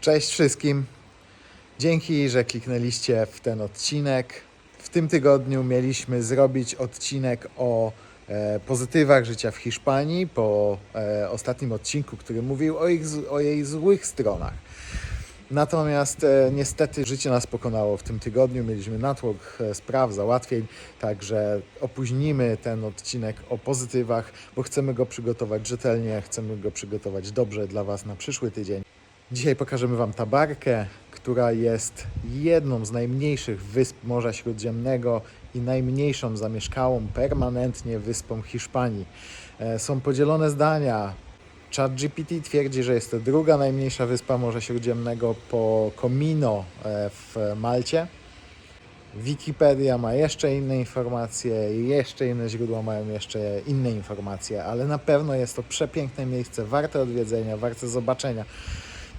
Cześć wszystkim. Dzięki, że kliknęliście w ten odcinek. W tym tygodniu mieliśmy zrobić odcinek o e, pozytywach życia w Hiszpanii po e, ostatnim odcinku, który mówił o, ich, o jej złych stronach. Natomiast e, niestety życie nas pokonało w tym tygodniu. Mieliśmy natłok e, spraw, załatwień, także opóźnimy ten odcinek o pozytywach, bo chcemy go przygotować rzetelnie, chcemy go przygotować dobrze dla Was na przyszły tydzień. Dzisiaj pokażemy Wam Tabarkę, która jest jedną z najmniejszych wysp Morza Śródziemnego i najmniejszą zamieszkałą permanentnie wyspą Hiszpanii. E, Są podzielone zdania. ChatGPT twierdzi, że jest to druga najmniejsza wyspa Morza Śródziemnego po Comino e, w Malcie. Wikipedia ma jeszcze inne informacje, jeszcze inne źródła mają jeszcze inne informacje, ale na pewno jest to przepiękne miejsce, warte odwiedzenia, warte zobaczenia.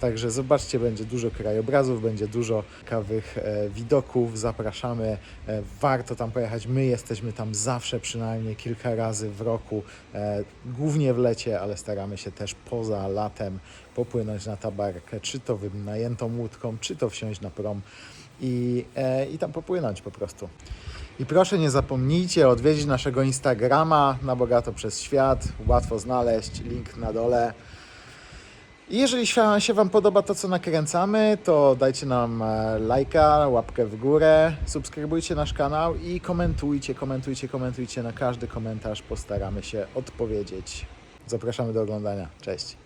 Także zobaczcie, będzie dużo krajobrazów, będzie dużo ciekawych e, widoków. Zapraszamy, e, warto tam pojechać. My jesteśmy tam zawsze, przynajmniej kilka razy w roku, e, głównie w lecie, ale staramy się też poza latem popłynąć na tabarkę, czy to wynajętą łódką, czy to wsiąść na prom i, i tam popłynąć po prostu. I proszę nie zapomnijcie odwiedzić naszego Instagrama na Bogato przez Świat. Łatwo znaleźć, link na dole. Jeżeli się się Wam podoba to, co nakręcamy, to dajcie nam e, lajka, łapkę w górę, subskrybujcie nasz kanał i komentujcie, komentujcie, komentujcie. Na każdy komentarz postaramy się odpowiedzieć. Zapraszamy do oglądania. Cześć.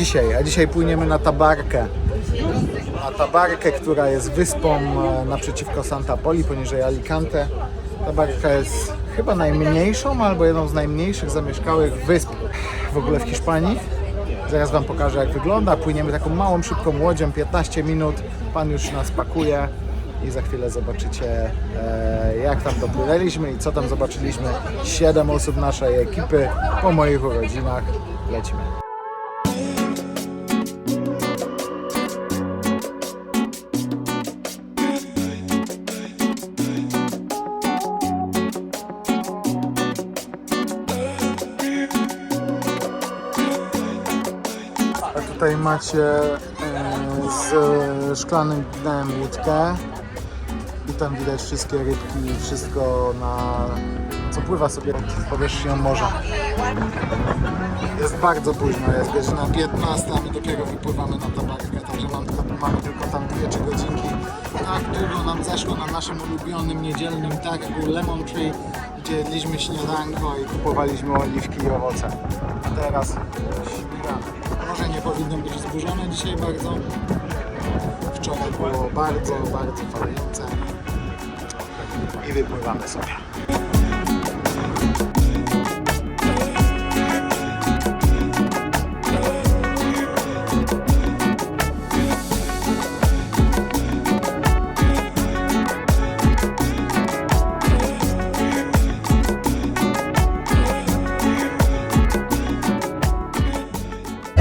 Dzisiaj? A dzisiaj płyniemy na Tabarkę. Na Tabarkę, która jest wyspą e, naprzeciwko Santa Poli, poniżej Alicante. Tabarka jest chyba najmniejszą albo jedną z najmniejszych zamieszkałych wysp w ogóle w Hiszpanii. Zaraz Wam pokażę jak wygląda. Płyniemy taką małą, szybką łodzią, 15 minut. Pan już nas pakuje i za chwilę zobaczycie e, jak tam dopłynęliśmy i co tam zobaczyliśmy. Siedem osób naszej ekipy po moich urodzinach. Lecimy. Tutaj macie e, z szklanym dnem łódkę i tam widać wszystkie rybki wszystko na co pływa sobie pod powierzchnią morza. Jest bardzo późno, jest godzina 15, a my dopiero wypływamy na tabarkę, także mam, mamy tylko tam 2-3 godzinki. Tak długo nam zeszło na naszym ulubionym niedzielnym targu Lemon Tree, gdzie jedliśmy śniadanko i kupowaliśmy oliwki i owoce. A teraz śmigamy. Nie powinno być zburzone dzisiaj bardzo. Wczoraj było bardzo, bardzo falejące. I wypływamy sobie.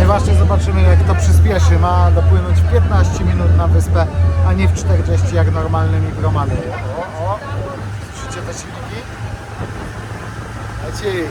Właśnie zobaczymy jak to przyspieszy. Ma dopłynąć w 15 minut na wyspę, a nie w 40 jak normalnymi promami. O, o. Słyszycie te silniki? Leci.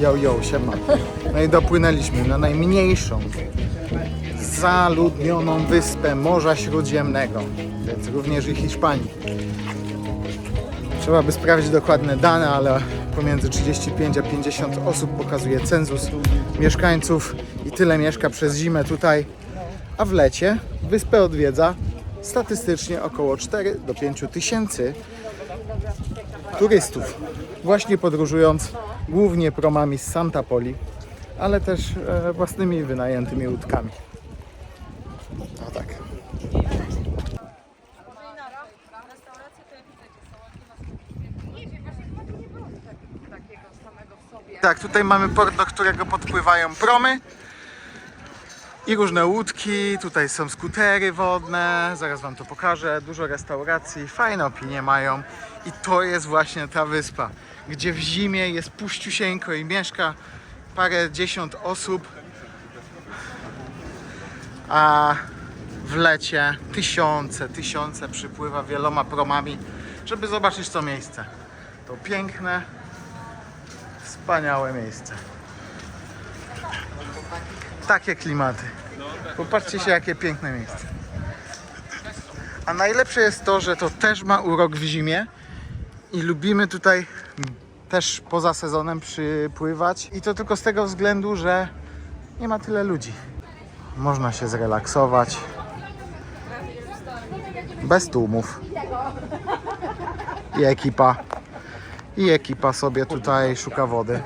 Yo, yo, siema. No i dopłynęliśmy na najmniejszą zaludnioną wyspę Morza Śródziemnego, więc również i Hiszpanii. Trzeba by sprawdzić dokładne dane, ale pomiędzy 35 a 50 osób pokazuje cenzus mieszkańców i tyle mieszka przez zimę tutaj, a w lecie wyspę odwiedza statystycznie około 4 do 5 tysięcy turystów, właśnie podróżując głównie promami z Santa Poli, ale też e, własnymi wynajętymi łódkami. No tak. Tak, tutaj mamy port, do którego podpływają promy i różne łódki. Tutaj są skutery wodne, zaraz Wam to pokażę. Dużo restauracji, fajne opinie mają. I to jest właśnie ta wyspa, gdzie w zimie jest puściusieńko i mieszka parę dziesiąt osób, a w lecie tysiące, tysiące przypływa wieloma promami, żeby zobaczyć to miejsce. To piękne, wspaniałe miejsce. Takie klimaty. Popatrzcie się, jakie piękne miejsce. A najlepsze jest to, że to też ma urok w zimie i lubimy tutaj też poza sezonem przypływać. I to tylko z tego względu, że nie ma tyle ludzi. Można się zrelaksować. Bez tłumów. I ekipa. I ekipa sobie tutaj szuka wody.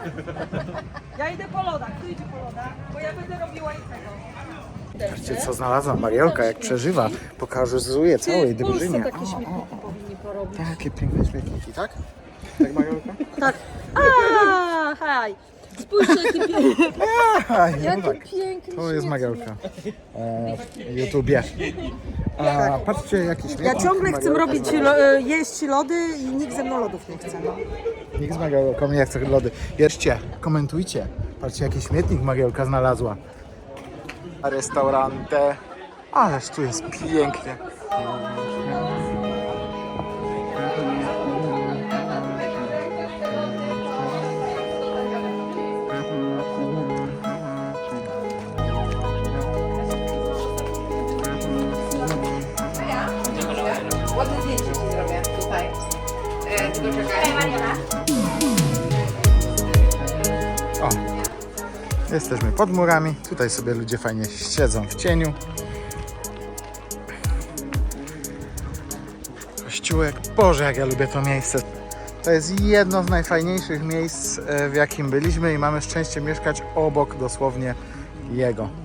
Ja idę po loda, kto idzie po loda? Bo ja będę robiła i tego. Patrzcie co znalazłam. Mariolka jak przeżywa. Pokazuje całej w Polsce drużynie. takie śmietniki powinni porobić. Takie piękne śmietniki, tak? Tak Mariolka? Tak. A, haj. Spójrzcie, jaki piękny, Aj, no jaki tak. piękny To jest śmietnik. Mariolka. E, YouTubie. A patrzcie jaki śmietnik. Ja ciągle chcę Mariolka robić, znalazła. lo, e, jeść lody i nikt ze mną lodów nie chce. No. Nikt z Mariolką nie chce lody. Jedźcie, komentujcie. Patrzcie jaki śmietnik Mariolka znalazła. Restaurante. Ależ tu jest pięknie. Ładne. Jesteśmy pod murami. Tutaj sobie ludzie fajnie siedzą w cieniu. Kościółek. Boże, jak ja lubię to miejsce. To jest jedno z najfajniejszych miejsc, e, w jakim byliśmy i mamy szczęście mieszkać obok dosłownie jego.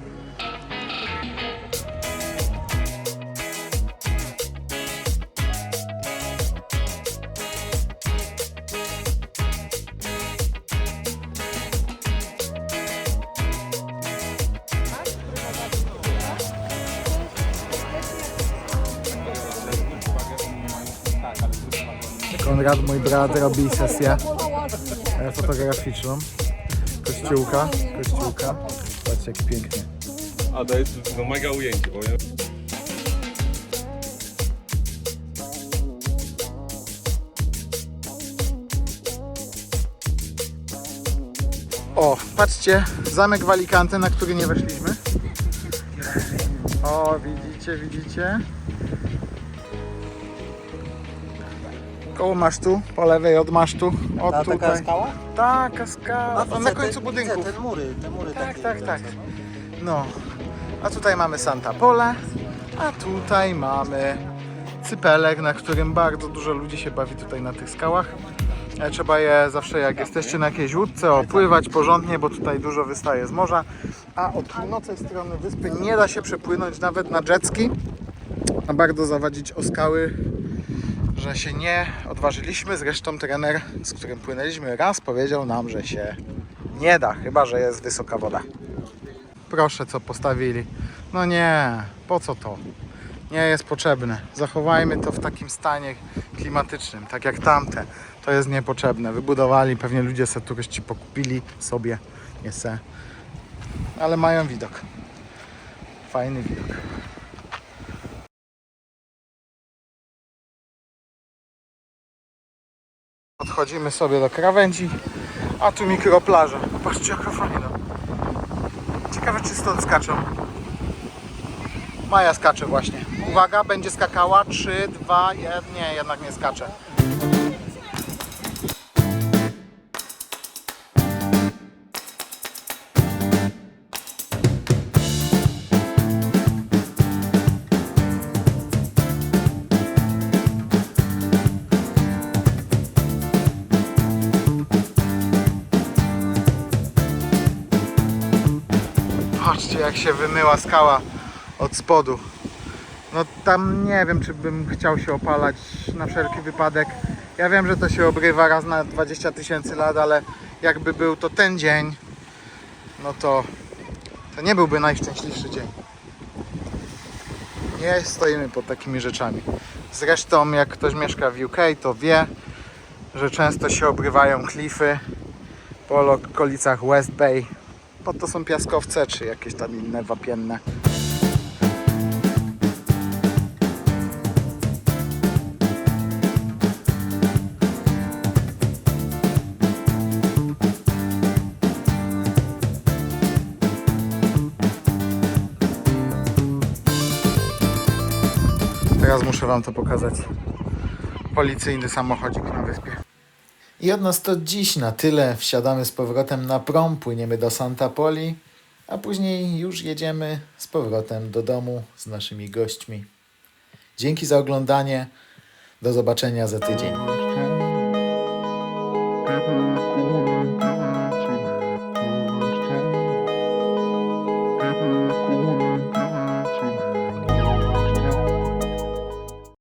Konrad, mój brat, robi sesję e, fotograficzną. Kościółka, kościółka. Patrzcie jak pięknie. A to jest no, mega ujęcie, powiem. O, patrzcie, zamek w Alicante, na który nie weszliśmy. O, widzicie, widzicie? Koło masztu, po lewej od masztu. O, Ta tutaj. taka skała? Taka skała. A, na końcu te- budynku. Widzę te mury, te mury Tak, takie. tak, tak. No. A tutaj mamy Santa Pole, a tutaj mamy Cypelek, na którym bardzo dużo ludzi się bawi tutaj na tych skałach. E, Trzeba je zawsze jak jesteście na jakiejś łódce opływać porządnie, bo tutaj dużo wystaje z morza. A od północnej strony wyspy nie da się przepłynąć nawet na jetski. A bardzo zawadzić o skały, że się nie odważyliśmy. Zresztą trener, z którym płynęliśmy raz, powiedział nam, że się nie da, chyba że jest wysoka woda. Proszę, co postawili. No nie, po co to? Nie jest potrzebne. Zachowajmy to w takim stanie klimatycznym, tak jak tamte. To jest niepotrzebne. Wybudowali, pewnie ludzie se turyści pokupili sobie, nie se. Ale mają widok. Fajny widok. Podchodzimy sobie do krawędzi. A tu mikroplaża. Patrzcie jaka fajna. Ciekawe czy stąd skaczą. Maja skacze właśnie. Uwaga, będzie skakała. 3, 2, 1. Nie, jednak nie skacze. Jak się wymyła skała od spodu. No tam nie wiem czy bym chciał się opalać na wszelki wypadek. Ja wiem, że to się obrywa raz na 20 tysięcy lat, ale jakby był to ten dzień, no to, to nie byłby najszczęśliwszy dzień. Nie stoimy pod takimi rzeczami. Zresztą jak ktoś mieszka w UK, to wie, że często się obrywają klify po okolicach West Bay, bo to są piaskowce czy jakieś tam inne wapienne. Teraz muszę Wam to pokazać. Policyjny samochodzik na wyspie. I od nas to dziś na tyle. Wsiadamy z powrotem na prom, płyniemy do Santa Poli, a później już jedziemy z powrotem do domu z naszymi gośćmi. Dzięki za oglądanie. Do zobaczenia za tydzień.